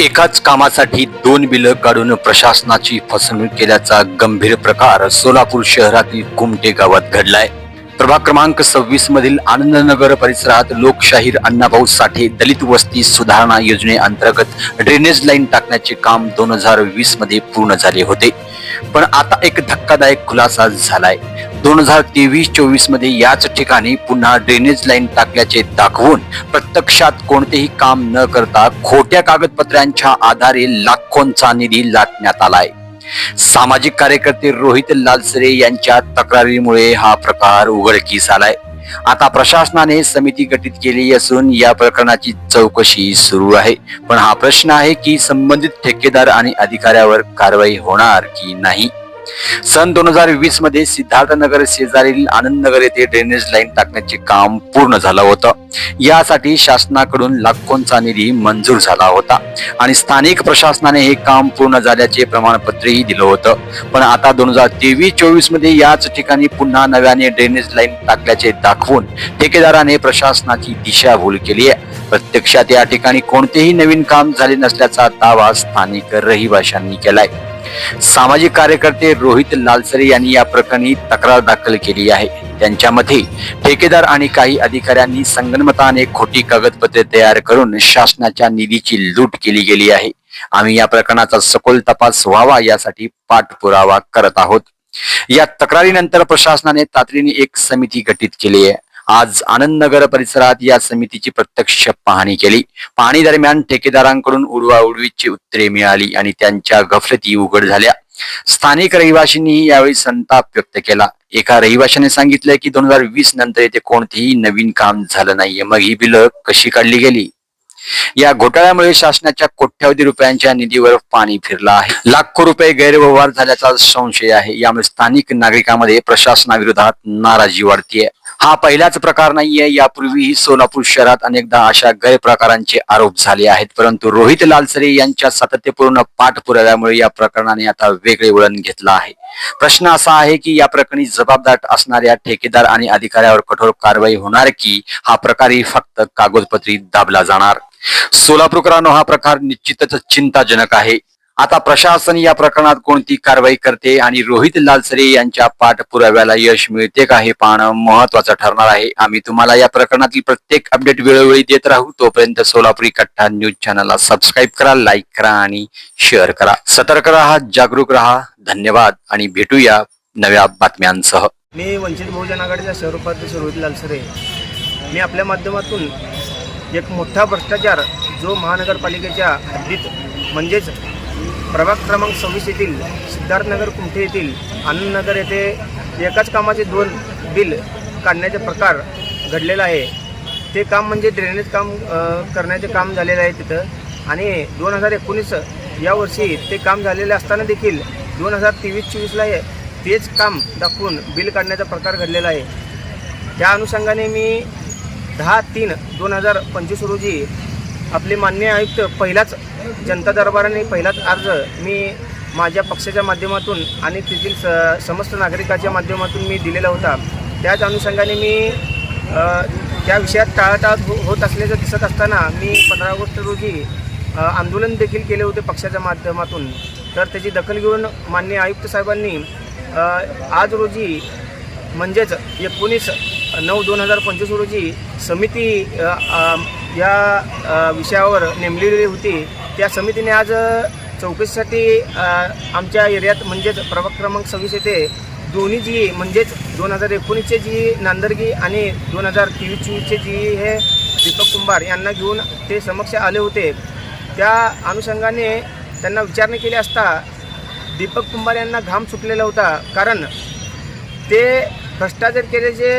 एकाच कामासाठी दोन बिलं काढून प्रशासनाची फसवणूक केल्याचा गंभीर प्रकार सोलापूर शहरातील कुमटे गावात घडलाय. प्रभाग क्रमांक सव्वीस मधील आनंदनगर परिसरात लोकशाहीर अण्णाभाऊ साठे दलित वस्ती सुधारणा योजनेअंतर्गत ड्रेनेज लाईन टाकण्याचे काम दोन हजार वीसमध्ये पूर्ण झाले होते. पण आता एक धक्कादायक खुलासा झालाय. दोन हजार तेवीस चोवीसमध्ये याच ठिकाणी पुन्हा ड्रेनेज लाईन टाकल्याचे दाखवून प्रत्यक्षात कोणतेही काम न करता खोट्या कागदपत्रांच्या आधारे लाखोंचा निधी लाटण्यात आलाय. सामाजिक कार्यकर्ते रोहित लालसरे यांच्या तक्रारीमुळे हा प्रकार उघडकीस आलाय. आता प्रशासनाने समिती गठीत केली असून या प्रकरणाची चौकशी सुरू आहे. पण हा प्रश्न आहे की संबंधित ठेकेदार आणि अधिकाऱ्यावर कारवाई होणार की नाही? सन दोन हजार वीसमध्ये सिद्धार्थनगर शेजारील आनंदनगर येथे ड्रेनेज लाईन टाकण्याचे काम पूर्ण झालं होतं. यासाठी शासनाकडून लाखोंचा निधी मंजूर झाला होता आणि स्थानिक प्रशासनाने हे काम पूर्ण झाल्याचे प्रमाणपत्रही दिलं होतं. पण आता दोन हजार तेवीस चोवीसमध्ये याच ठिकाणी पुन्हा नव्याने ड्रेनेज लाईन टाकल्याचे दाखवून ठेकेदाराने प्रशासनाची दिशाभूल केली आहे. प्रत्यक्षात या ठिकाणी कोणतेही नवीन काम झाले नसल्याचा दावा स्थानिक रहिवाशांनी केलाय. सामाजिक कार्यकर्ते रोहित लालसरे यांनी या प्रकरणी तक्रार दाखल केली आहे. त्यांच्या मते ठेकेदार आणि काही अधिकाऱ्यांनी संगनमताने खोटी कागदपत्रे तयार करून शासनाच्या निधीची लूट केली गेली आहे. आम्ही या प्रकरणाचा सखोल तपास व्हावा यासाठी पाठपुरावा करत आहोत. या तक्रारीनंतर प्रशासनाने तातडीने एक समिती गठीत केली आहे. आज आनंदनगर परिसरात या समितीची प्रत्यक्ष पाहणी केली. पाहणी दरम्यान ठेकेदारांकडून उडवाउडवीची उत्तरे मिळाली आणि त्यांच्या गफलती उघड झाल्या. स्थानिक रहिवाशींनी यावेळी संताप व्यक्त केला. एका रहिवाशाने सांगितलं की दोन हजार वीस नंतर येथे कोणतेही नवीन काम झालं नाहीये. मग ही बिलं कशी काढली गेली? या घोटाळ्यामुळे शासनाच्या कोट्यावधी रुपयांच्या निधीवर पाणी फिरलं आहे. लाखो रुपये गैरव्यवहार झाल्याचा संशय आहे. यामुळे स्थानिक नागरिकांमध्ये प्रशासनाविरोधात नाराजी वाढतीये. हा पहिलाच प्रकार नाहीये. यापूर्वीही सोलापूर शहरात अनेकदा अशा गैरप्रकारांचे आरोप झाले आहेत. परंतु रोहित लालसरे यांच्या सातत्यपूर्ण पाठपुराव्यामुळे या प्रकरणाने आता वेगळे वळण घेतलं आहे. प्रश्न असा आहे की या प्रकरणी जबाबदार असणाऱ्या ठेकेदार आणि अधिकाऱ्यावर कठोर कारवाई होणार की हा प्रकारही फक्त कागदपत्री दाबला जाणार? सोलापूरकरांनो हा प्रकार निश्चितच चिंताजनक आहे. आता प्रशासन या प्रकरणात कोणती कारवाई करते आणि रोहित लालसरे यांच्या पाठपुराव्याला यश मिळते का हे पाहणं महत्वाचं ठरणार आहे. आम्ही तुम्हाला या प्रकरणातील प्रत्येक अपडेट वेळोवेळी देत राहू. तोपर्यंत सोलापुरी कट्टा न्यूज चॅनलला सबस्क्राईब करा लाईक करा आणि शेअर करा. सतर्क राहा जागरूक राहा. धन्यवाद आणि भेटूया नव्या बातम्यांसह. मी वंचित बहुजन आघाडीचा शहरोपाध्यक्ष रोहित लालसरे. मी आपल्या माध्यमातून एक मोठा भ्रष्टाचार जो महानगरपालिकेच्या हद्दीत म्हणजेच प्रभाग क्रमांक सव्वीस येथील सिद्धार्थनगर कुमठे येथील आनंदनगर येथे एकाच कामाचे दोन बिल काढण्याचे प्रकार घडलेला आहे. ते काम म्हणजे ड्रेनेज काम करण्याचे काम झालेलं आहे तिथं. आणि दोन हजार एकोणीस यावर्षी ते काम झालेले असताना देखील दोन हजार तेवीस चोवीसला हे तेच काम दाखवून बिल काढण्याचा प्रकार घडलेला आहे. त्या अनुषंगाने मी दहा तीन दोन हजार पंचवीस रोजी आपले मान्य आयुक्त पहिलाच जनता दरबाराने पहिलाच अर्ज मी माझ्या पक्षाच्या माध्यमातून आणि तेथील स समस्त नागरिकाच्या माध्यमातून मी दिलेला होता. त्याच अनुषंगाने मी त्या विषयात टाळाटाळ हो होत असल्याचं दिसत असताना मी पंधरा ऑगस्ट रोजी आंदोलन देखील केले होते पक्षाच्या माध्यमातून. तर त्याची दखल घेऊन माननीय आयुक्त साहेबांनी आज रोजी म्हणजेच एकोणीस नऊ दोन हजार पंचवीस रोजी समिती या विषयावर नेमलेली होती. त्या समितीने आज चौकशीसाठी आमच्या एरियात म्हणजेच प्रभाग क्रमांक सव्वीस येथे दोन्ही जी म्हणजेच दोन हजार एकोणीसचे जी नांदर्गी आणि दोन हजार तेवीस चोवीसचे जी हे दीपक कुंभार यांना घेऊन ते समक्ष आले होते. त्या अनुषंगाने त्यांना विचारणा केली असता दीपक कुंभार यांना घाम सुटलेला होता. कारण ते भ्रष्टाचार केल्याचे